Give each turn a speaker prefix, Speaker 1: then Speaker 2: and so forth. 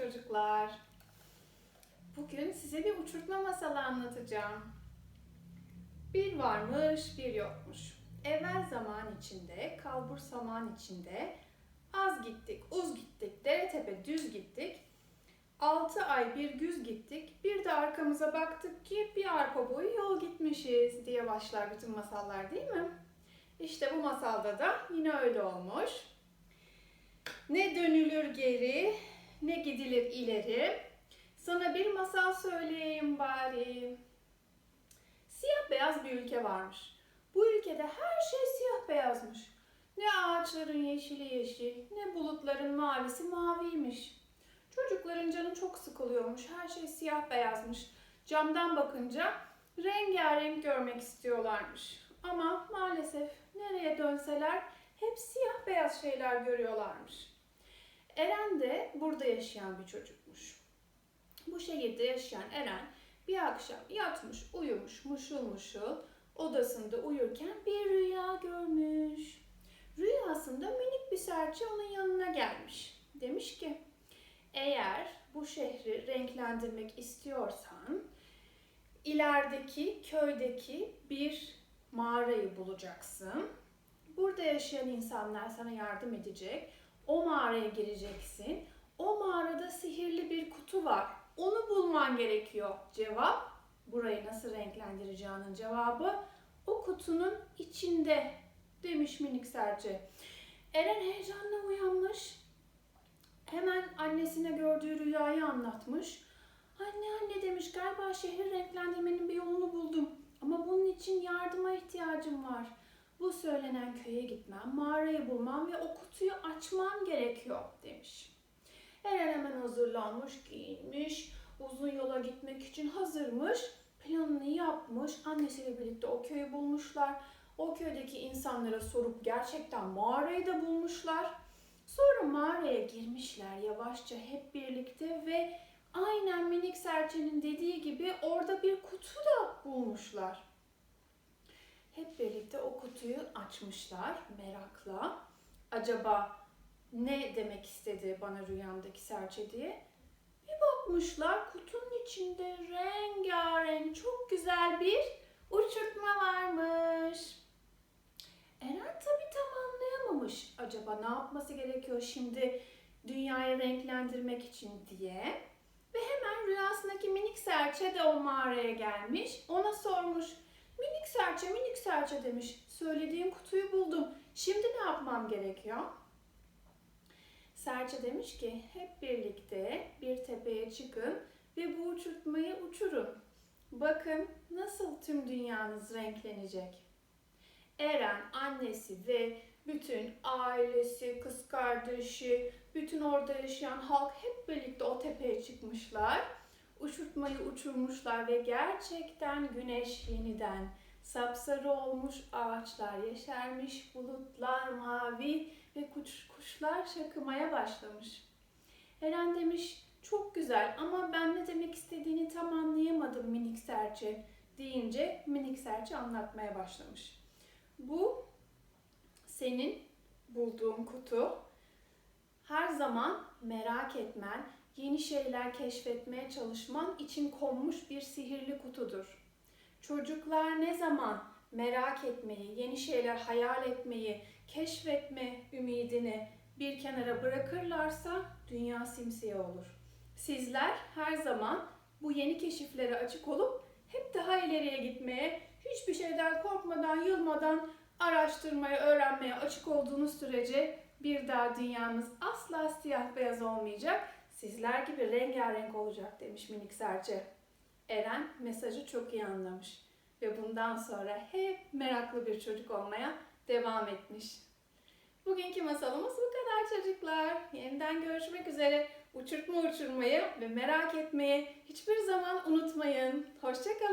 Speaker 1: çocuklar. Bugün size bir uçurtma masalı anlatacağım. Bir varmış, bir yokmuş. Evvel zaman içinde, kalbur zaman içinde az gittik, uz gittik, dere tepe düz gittik. Altı ay bir güz gittik. Bir de arkamıza baktık ki bir arpa boyu yol gitmişiz diye başlar bütün masallar değil mi? İşte bu masalda da yine öyle olmuş. Ne dönülür geri, ne gidilir ileri. Sana bir masal söyleyeyim bari. Siyah beyaz bir ülke varmış. Bu ülkede her şey siyah beyazmış. Ne ağaçların yeşili yeşil, ne bulutların mavisi maviymiş. Çocukların canı çok sıkılıyormuş. Her şey siyah beyazmış. Camdan bakınca rengarenk görmek istiyorlarmış. Ama maalesef nereye dönseler hep siyah beyaz şeyler görüyorlarmış. Eren de burada yaşayan bir çocukmuş. Bu şehirde yaşayan Eren bir akşam yatmış, uyumuş, muşul muşul odasında uyurken bir rüya görmüş. Rüyasında minik bir serçe onun yanına gelmiş. Demiş ki, eğer bu şehri renklendirmek istiyorsan ilerideki köydeki bir mağarayı bulacaksın. Burada yaşayan insanlar sana yardım edecek. O mağaraya gireceksin. O mağarada sihirli bir kutu var. Onu bulman gerekiyor. Cevap, burayı nasıl renklendireceğinin cevabı o kutunun içinde demiş minik serçe. Eren heyecanla uyanmış. Hemen annesine gördüğü rüyayı anlatmış. Anne anne demiş galiba şehri renklendirmenin bir yolunu buldum. Ama bunun için yardıma ihtiyacım var. Bu söylenen köye gitmem, mağarayı bulmam ve o kutuyu açmam gerekiyor demiş. Eren hemen hazırlanmış, giyinmiş, uzun yola gitmek için hazırmış, planını yapmış, annesiyle birlikte o köyü bulmuşlar. O köydeki insanlara sorup gerçekten mağarayı da bulmuşlar. Sonra mağaraya girmişler yavaşça hep birlikte ve aynen minik serçenin dediği gibi orada bir kutu da bulmuşlar. Hep birlikte o kutuyu açmışlar merakla. Acaba ne demek istedi bana rüyamdaki serçe diye. Bir bakmışlar kutunun içinde rengarenk çok güzel bir uçurtma varmış. Eren tabi tam anlayamamış. Acaba ne yapması gerekiyor şimdi dünyayı renklendirmek için diye. Ve hemen rüyasındaki minik serçe de o mağaraya gelmiş. Ona sormuş. Minik serçe, minik serçe demiş. Söylediğim kutuyu buldum. Şimdi ne yapmam gerekiyor? Serçe demiş ki hep birlikte bir tepeye çıkın ve bu uçurtmayı uçurun. Bakın nasıl tüm dünyanız renklenecek. Eren, annesi ve bütün ailesi, kız kardeşi, bütün orada yaşayan halk hep birlikte o tepeye çıkmışlar. Uçurtmayı uçurmuşlar ve gerçekten güneş yeniden sapsarı olmuş, ağaçlar yeşermiş, bulutlar mavi ve kuş, kuşlar şakımaya başlamış. Eren demiş, çok güzel ama ben ne demek istediğini tam anlayamadım minik serçe deyince minik serçe anlatmaya başlamış. Bu senin bulduğun kutu. Her zaman merak etmen, yeni şeyler keşfetmeye çalışman için konmuş bir sihirli kutudur. Çocuklar ne zaman merak etmeyi, yeni şeyler hayal etmeyi, keşfetme ümidini bir kenara bırakırlarsa dünya simsiyah olur. Sizler her zaman bu yeni keşiflere açık olup hep daha ileriye gitmeye, hiçbir şeyden korkmadan, yılmadan araştırmaya, öğrenmeye açık olduğunuz sürece bir daha dünyanız asla siyah beyaz olmayacak. Sizler gibi rengarenk olacak demiş minik serçe. Eren mesajı çok iyi anlamış ve bundan sonra hep meraklı bir çocuk olmaya devam etmiş. Bugünkü masalımız bu kadar çocuklar. Yeniden görüşmek üzere. Uçurtma uçurmayı ve merak etmeyi hiçbir zaman unutmayın. Hoşçakalın.